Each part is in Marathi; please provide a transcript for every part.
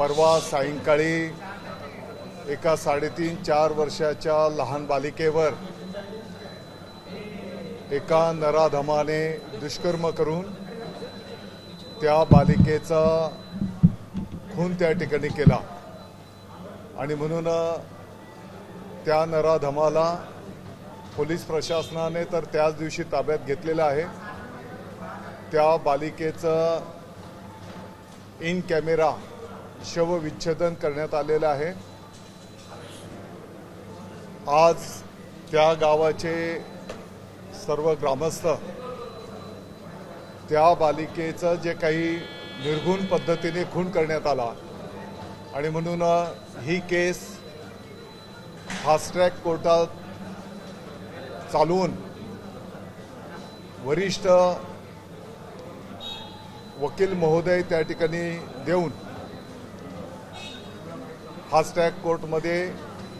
परवा सायंकाळी एका साडेतीन चार वर्षाच्या लहान बालिकेवर एका नराधमाने दुष्कर्म करून त्या बालिकेचा खून त्या ठिकाणी केला. आणि म्हणून त्या नराधमाला पोलीस प्रशासनाने तर त्याच दिवशी ताब्यात घेतलेलं आहे. त्या बालिकेचं इन कॅमेरा शवविच्छेदन करण्यात आलेलं आहे. आज त्या गावाचे सर्व ग्रामस्थ त्या बालिकेचं जे काही निर्घुण पद्धतीने खून करण्यात आला आणि म्हणून ही केस फास्ट्रॅक कोर्टात चालवून वरिष्ठ वकील महोदय त्या ठिकाणी देऊन फास्ट कोर्टमध्ये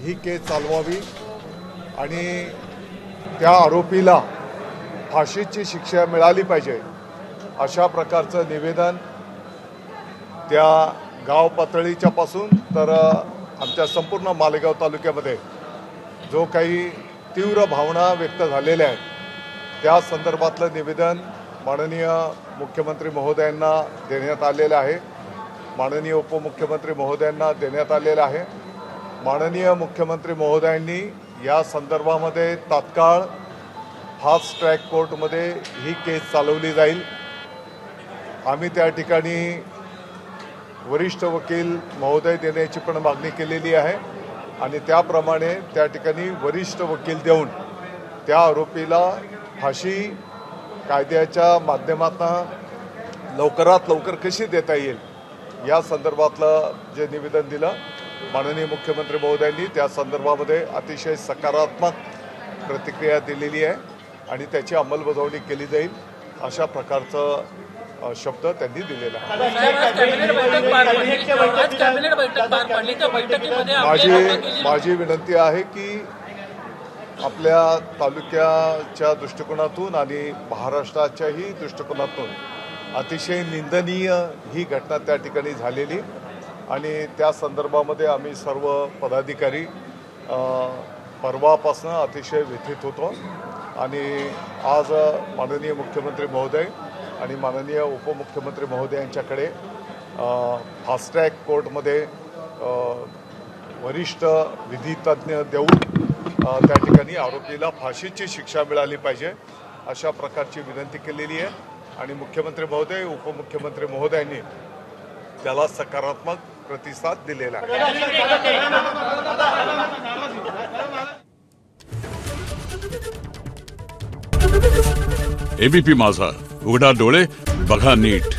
ही केस चालवावी आणि त्या आरोपीला फाशीची शिक्षा मिळाली पाहिजे अशा प्रकारचं निवेदन त्या गाव पातळीच्या पासून तर आमच्या संपूर्ण मालेगाव तालुक्यामध्ये जो काही तीव्र भावना व्यक्त झालेल्या आहेत त्या संदर्भातलं निवेदन माननीय मुख्यमंत्री महोदयांना देण्यात आलेलं आहे. माननीय उपमुख्यमंत्री महोदयांना देण्यात आलेलं आहे. माननीय मुख्यमंत्री महोदयांनी या संदर्भामध्ये तात्काळ फास्ट ट्रॅक कोर्टमध्ये ही केस चालवली जाईल. आम्ही त्या ठिकाणी वरिष्ठ वकील महोदय देण्याची पण मागणी केलेली आहे आणि त्याप्रमाणे त्या ठिकाणी वरिष्ठ वकील देऊन त्या आरोपीला फाशी कायद्याच्या माध्यमातून लवकरात लवकर कशी देता येईल या संदर्भातलं जे निवेदन दिलं माननीय मुख्यमंत्री महोदयांनी त्या संदर्भामध्ये अतिशय सकारात्मक प्रतिक्रिया दिलेली आहे आणि त्याची अंमलबजावणी केली जाईल अशा प्रकारचं शब्द त्यांनी दिलेला आहे. आज कॅबिनेट बैठक पार पडली. आज कॅबिनेट बैठक पार पडली. त्या बैठकीमध्ये आपली माझी माझी विनंती आहे की आपल्या तालुक्याच्या दृष्टिकोनातून आणि महाराष्ट्राच्याही दृष्टिकोनातून अतिशय निंदनीय ही घटना त्या ठिकाणी झालेली. आणि त्या संदर्भामध्ये आम्ही सर्व पदाधिकारी अ, परवापासनं अतिशय व्यथित होतो. आणि आज माननीय मुख्यमंत्री महोदय आणि माननीय उपमुख्यमंत्री महोदयांच्याकडे यांच्याकडे ट्रॅक कोर्टमध्ये वरिष्ठ विधितज्ञ देऊन त्या ठिकाणी आरोपीला फाशीची शिक्षा मिळाली पाहिजे अशा प्रकारची विनंती केलेली आहे. आणि मुख्यमंत्री महोदय उपमुख्यमंत्री महोदयांनी त्याला सकारात्मक प्रतिसाद दिलेला आहे. एबीपी माझा उघडा डोळे बघा नीट.